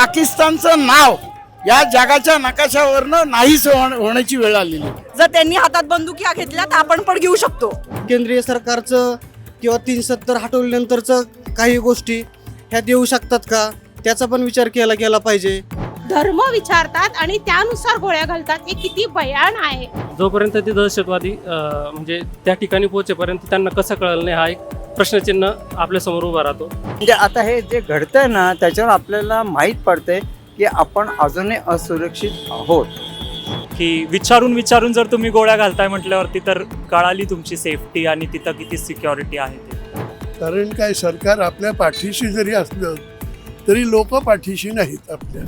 पाकिस्तानचं नाव या जगाच्या नकाशावरनं नाहीच होण- होण्याची वेळ आलेली. जर त्यांनी हातात बंदुक्या घेतल्या तर आपण पण घेऊ शकतो. केंद्रीय सरकारचं किंवा तीन सत्तर हटवल्यानंतरचं काही गोष्टी ह्या देऊ शकतात का? त्याचा पण विचार केला गेला पाहिजे. धर्म विचारतात आणि त्यानुसार गोळ्या घालतात. हे किती भयान आहे. जोपर्यंत ते दहशतवादी म्हणजे त्या ठिकाणी पोहोचेपर्यंत त्यांना कसं कळलं नाही हा एक प्रश्नचिन्ह आपल्यासमोर उभा राहतो. म्हणजे आता हे जे घडतंय ना त्याच्यावर आपल्याला माहीत पडतंय की आपण अजूनही असुरक्षित आहोत. की विचारून विचारून जर तुम्ही गोळ्या घालताय म्हटल्यावरती तर कळाली तुमची सेफ्टी आणि तिथं किती सिक्युरिटी आहे ते. कारण काय सरकार आपल्या पाठीशी जरी असलं तरी लोक पाठीशी नाहीत आपल्या.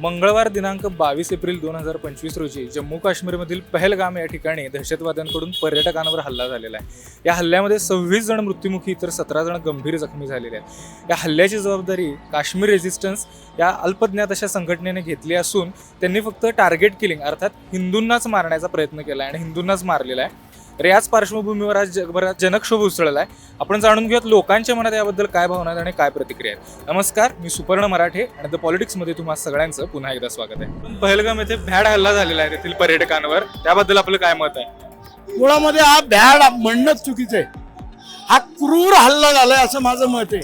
मंगळवार दिनांक बावीस एप्रिल दोन हजार पंचवीस रोजी जम्मू काश्मीरमधील पहलगाम या ठिकाणी दहशतवाद्यांकडून पर्यटकांवर हल्ला झालेला आहे. या हल्ल्यामध्ये सव्वीस जण मृत्युमुखी तर सतरा जण गंभीर जखमी झालेले आहेत. या हल्ल्याची जबाबदारी काश्मीर रेझिस्टन्स या अल्पज्ञात अशा संघटनेने घेतली असून त्यांनी फक्त टार्गेट किलिंग अर्थात हिंदूंनाच मारण्याचा प्रयत्न केला आहे आणि हिंदूंनाच मारलेला आहे. तर याच पार्श्वभूमीवर आज जगभरात जनक्षोभ उसळला आहे आपण जाणून घेऊयात लोकांच्या मनात याबद्दल काय भावना आहेत आणि काय प्रतिक्रिया आहेत. नमस्कार मी सुपर्ण मराठे आणि द पॉलिटिक्समध्ये तुम्हा सगळ्यांचं पुन्हा एकदा स्वागत आहे. पहलगाम येथे भॅड हल्ला झालेला आहे तेथील पर्यटकांवर. त्याबद्दल आपलं काय मत आहे? मुळामध्ये हा भ्याड म्हणणं चुकीचं आहे. हा क्रूर हल्ला झालाय असं माझं मत आहे.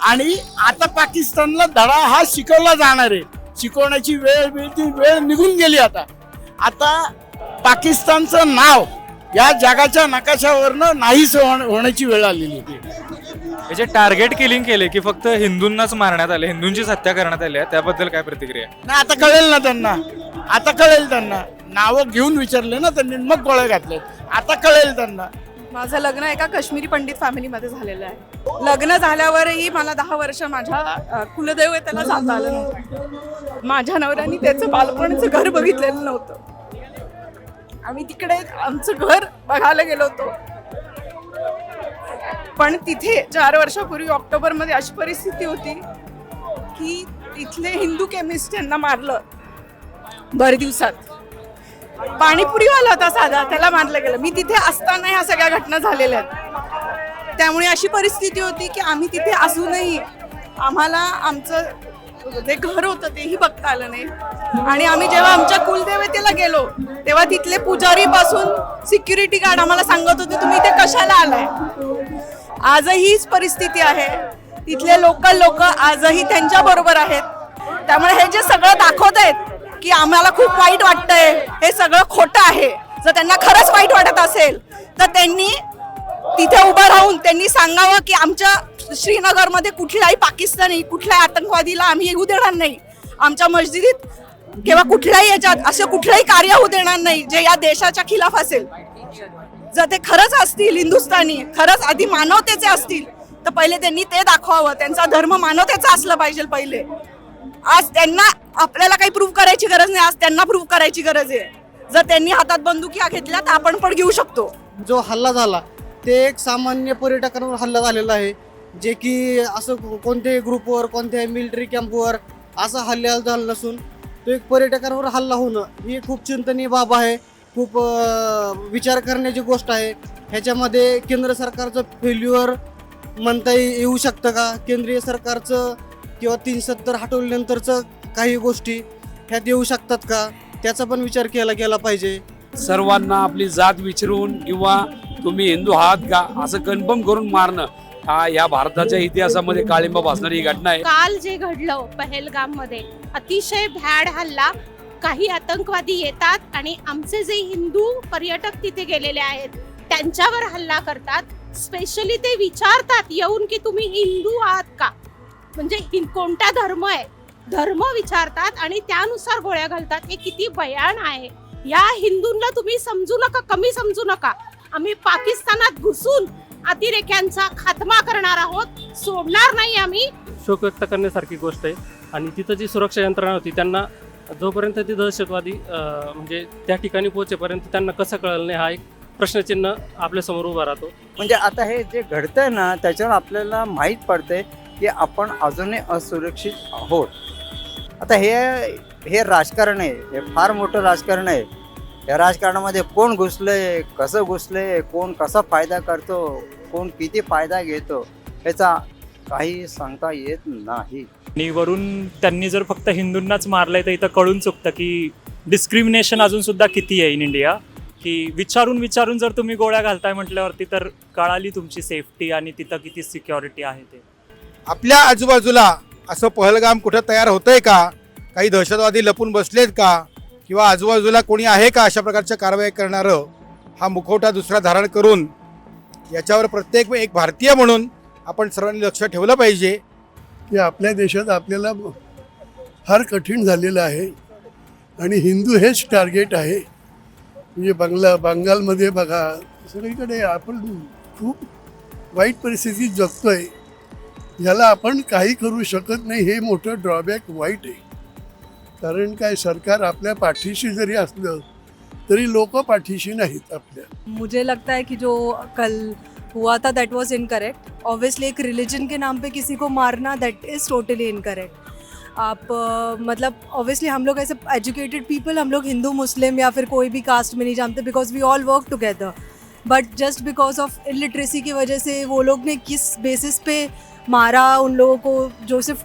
आणि आता पाकिस्तानला धडा हा शिकवला जाणार आहे. शिकवण्याची वेळ वेळ ती वेळ निघून गेली आता. आता पाकिस्तानचं नाव या जगाच्या नकाशावरनं नाहीच होण- होण्याची वेळ आलेली आहे हे जे टार्गेट किलिंग केले की फक्त हिंदूंनाच मारण्यात आले हिंदूंचीच हत्या करण्यात आली आहे त्याबद्दल काय प्रतिक्रिया? आहे नाही आता कळेल ना त्यांना. आता कळेल त्यांना. नावं घेऊन विचारले ना त्यांनी मग गोळ्या घातले आता कळेल त्यांना. माझं लग्न एका काश्मीरी पंडित फॅमिलीमध्ये झालेलं आहे. लग्न झाल्यावरही मला दहा वर्ष माझ्या अ, कुलदैवताला जाता आलं नव्हतं. माझ्या नवऱ्याने त्याचं बालपणचं घर बघितलेलं नव्हतं. आम्ही तिकडे आमचं घर बघायला गेलो होतो. पण तिथे चार वर्षापूर्वी ऑक्टोबरमध्ये अशी परिस्थिती होती की तिथले हिंदू केमिस्ट यांना मारलं. भर दिवसात. पाणीपुरीवाला होता साधा त्याला मारलं गेलं. मी तिथे असताना ह्या सगळ्या घटना झालेल्या आहेत. त्यामुळे अशी परिस्थिती होती की आम्ही तिथे असूनही आम्हाला आमचं जे घर होतं तेही बघता आलं नाही. आणि आम्ही जेव्हा आमच्या कुलदेवतेला गेलो तेव्हा तिथले पुजारी पासून सिक्युरिटी गार्ड आम्हाला सांगत होते तुम्ही इथे कशाला आलाय? आजही हीच परिस्थिती आहे. तिथले लोकल लोक आजही त्यांच्या बरोबर आहेत. त्यामुळे हे जे सगळं दाखवत आहेत की आम्हाला खूप वाईट वाटतंय हे सगळं खोटं आहे. जर त्यांना खरंच वाईट वाटत असेल तर त्यांनी तिथे उभं राहून त्यांनी सांगावं की आमच्या श्रीनगरमध्ये कुठल्याही पाकिस्तानी कुठल्याही आतंकवादीला आम्ही येऊ देणार नाही. आमच्या मस्जिदीत किंवा कुठल्याही याच्यात असं कुठलंही कार्य होऊ देणार नाही जे या देशाच्या खिलाफ असेल. जर ते खरंच असतील हिंदुस्थानी खरंच आधी मानवतेचे असतील तर पहिले त्यांनी ते दाखवावं. त्यांचा धर्म मानवतेचा असला पाहिजे पहिले. आज त्यांना आपल्याला काही प्रूव्ह करायची गरज नाही आज त्यांना प्रूव्ह करायची गरज आहे. जर त्यांनी हातात बंदुकी घेतल्या तर आपण पण घेऊ शकतो. जो हल्ला झाला ते एक सामान्य पर्यटकांवर हल्ला झालेला आहे. जे की असं कोणत्याही ग्रुपवर कोणत्याही मिलिटरी कॅम्पवर असा हल्ला झाला नसून तो एक पर्यटकांवर हल्ला होणं ही खूप चिंतनीय बाब आहे. खूप विचार करण्याची गोष्ट आहे. ह्याच्यामध्ये केंद्र सरकारचं फेल्युअर म्हणता येऊ शकतं का? केंद्रीय सरकारचं किंवा तीन सत्तर हटवल्यानंतरचं काही गोष्टी ह्यात येऊ शकतात का? त्याचा पण विचार केला गेला पाहिजे. सर्वांना आपली जात विचारून किंवा तुम्ही हिंदू आहात का? असं कन्फर्म करून मारणं हा या भारताच्या इतिहासामध्ये काळिंबा भासणारी ही घटना आहे. काल जे घडलं पहलगाममध्ये अतिशय भॅड हल्ला काही आतंकवादी येतात आणि आमचे जे हिंदू पर्यटक तिथे गेलेले आहेत त्यांच्यावर हल्ला करतात. स्पेशली ते विचारतात येऊन की तुम्ही हिंदू आहात का? म्हणजे कोणता धर्म आहे? धर्म विचारतात आणि त्यानुसार गोळ्या घालतात. हे किती भयान आहे. या हिंदूंना तुम्ही समजू नका कमी समजू नका. आम्ही पाकिस्तानात घुसून अतिरेक्यांचा खात्मा करणार आहोत. सोडणार नाही आम्ही. शोक व्यक्त करण्यासारखी गोष्ट आहे. आणि तिथं जी सुरक्षा यंत्रणा होती त्यांना जोपर्यंत ते दहशतवादी म्हणजे त्या ठिकाणी पोहोचेपर्यंत त्यांना कसं कळलं नाही हा एक प्रश्नचिन्ह आपल्यासमोर उभा राहतो. म्हणजे आता हे जे घडतंय ना त्याच्यावर आपल्याला माहीत पडतंय की आपण अजूनही असुरक्षित आहोत. आता हे हे राजकारण आहे. हे फार मोठं राजकारण आहे. या राजकारणामध्ये कोण घुसलंय कसं घुसलंय कोण कसा फायदा करतो कोण किती फायदा घेतो याचा काही सांगता येत नाही. आणि वरून त्यांनी जर फक्त हिंदूंनाच मारलंय तर इथं कळून चुकतं की डिस्क्रिमिनेशन अजून सुद्धा किती आहे इन इंडिया की विचारून विचारून जर तुम्ही गोळ्या घालताय म्हटल्यावरती तर कळाली तुमची सेफ्टी आणि तिथं किती सिक्युरिटी आहे ते? आपल्या आजूबाजूला असं पहलगाम कुठं तयार होतंय का? काही दहशतवादी लपून बसलेत का? किंवा आजूबाजूला कोणी आहे का अशा प्रकारच्या कारवाई करणारं हा मुखवटा दुसरा धारण करून याच्यावर प्रत्येक एक भारतीय म्हणून आपण सर्वांनी लक्ष ठेवलं पाहिजे. की आपल्या देशात आपल्याला फार कठीण झालेलं आहे आणि हिंदू हेच टार्गेट आहे. म्हणजे बंगला बंगालमध्ये बघा सगळीकडे आपण खूप वाईट परिस्थितीत जगतोय. ह्याला आपण काही करू शकत नाही हे मोठं ड्रॉबॅक वाईट आहे. कारण काय? सरकार आपल्या पाठीशी जरी असलं तरी लोक पाठीशी नाहीत आपल्या. मुझे लगता है कि जो कल हुआ था दैट वाज इनकरेक्ट ऑब्वियसली एक रिलीजन के नाम पे किसी को मारना दैट इज़ टोटली इनकरेक्ट आप अ, मतलब ऑब्वियसली हम लोग ऐसे एजुकेटेड पीपल हम लोग हिंदू मुस्लिम या फिर कोई भी कास्ट में नहीं जानते because we all work together but just because of illiteracy की वजह से वो लोग ने किस बेसिस पे मारा उन लोगों को जो सिर्फ़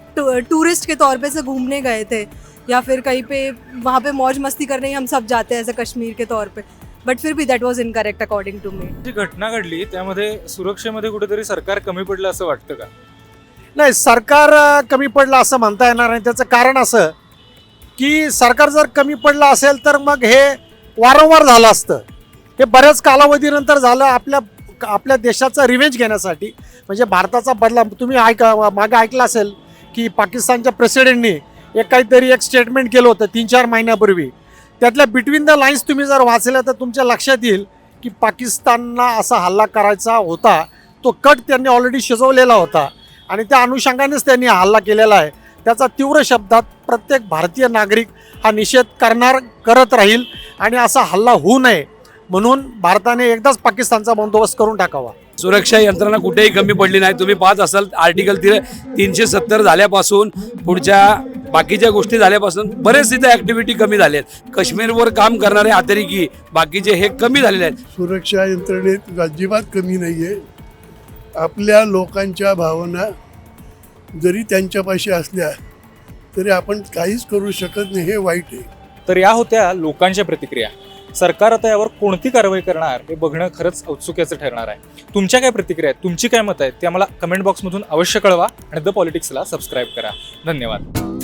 टूरिस्ट के तौर पे से घूमने गए थे या फिर कहीं पे वहाँ पे मौज मस्ती करने ही हम सब जाते हैं एज अ कश्मीर के तौर पे। बट फिर भी that was incorrect according to me जी घटना घडली त्यामध्ये सुरक्षेमध्ये कुठेतरी सरकार कमी पडलं असं वाटतं का? नाही सरकार अ, कमी पडलं असं म्हणता येणार नाही. त्याचं कारण असं की सरकार जर कमी पडलं असेल तर मग हे वारंवार झालं असतं. हे बऱ्याच कालावधीनंतर झालं आपल्या आपल्या देशाचा रिव्हेंज घेण्यासाठी. म्हणजे भारताचा बदला तुम्ही ऐका मागे ऐकलं असेल की पाकिस्तानच्या प्रेसिडेंटनी एक काहीतरी एक स्टेटमेंट केलं होतं तीन चार महिन्यापूर्वी. त्यातल्या बिटवीन द लाईन्स तुम्ही जर वाचल्या तर तुमच्या लक्षात येईल की पाकिस्तानला असा हल्ला करायचा होता तो कट त्यांनी ऑलरेडी शिजवलेला होता आणि त्या अनुषंगानेच त्यांनी हल्ला केलेला आहे. त्याचा तीव्र शब्दात प्रत्येक भारतीय नागरिक हा निषेध करणार करत राहील आणि असा हल्ला होऊ नये म्हणून भारताने एकदाच पाकिस्तानचा बंदोबस्त करून टाकावा. सुरक्षा यंत्रणा कुठेही कमी पडली नाही. तुम्ही पाहत असाल आर्टिकल ती तीनशे सत्तर झाल्यापासून पुढच्या बाकीच्या गोष्टी झाल्यापासून बरेच तिथे ऍक्टिव्हिटी कमी झाल्या आहेत काश्मीरवर काम करणारे अतिरेकी बाकीचे हे कमी झालेले आहेत. सुरक्षा यंत्रणेत अजिबात कमी नाही आहे आपल्या लोकांच्या भावना जरी त्यांच्यापाशी असल्या तरी आपण काहीच करू शकत नाही हे वाईट आहे. तर या होत्या लोकांच्या प्रतिक्रिया. सरकार आता यावर कोणती कारवाई करणार हे बघणं खरंच औत्सुक्याचं ठरणार आहे. तुमच्या काय प्रतिक्रिया आहेत? तुमची काय मत आहेत? ते आम्हाला कमेंट बॉक्समधून अवश्य कळवा आणि द पॉलिटिक्सला सबस्क्राईब करा. धन्यवाद.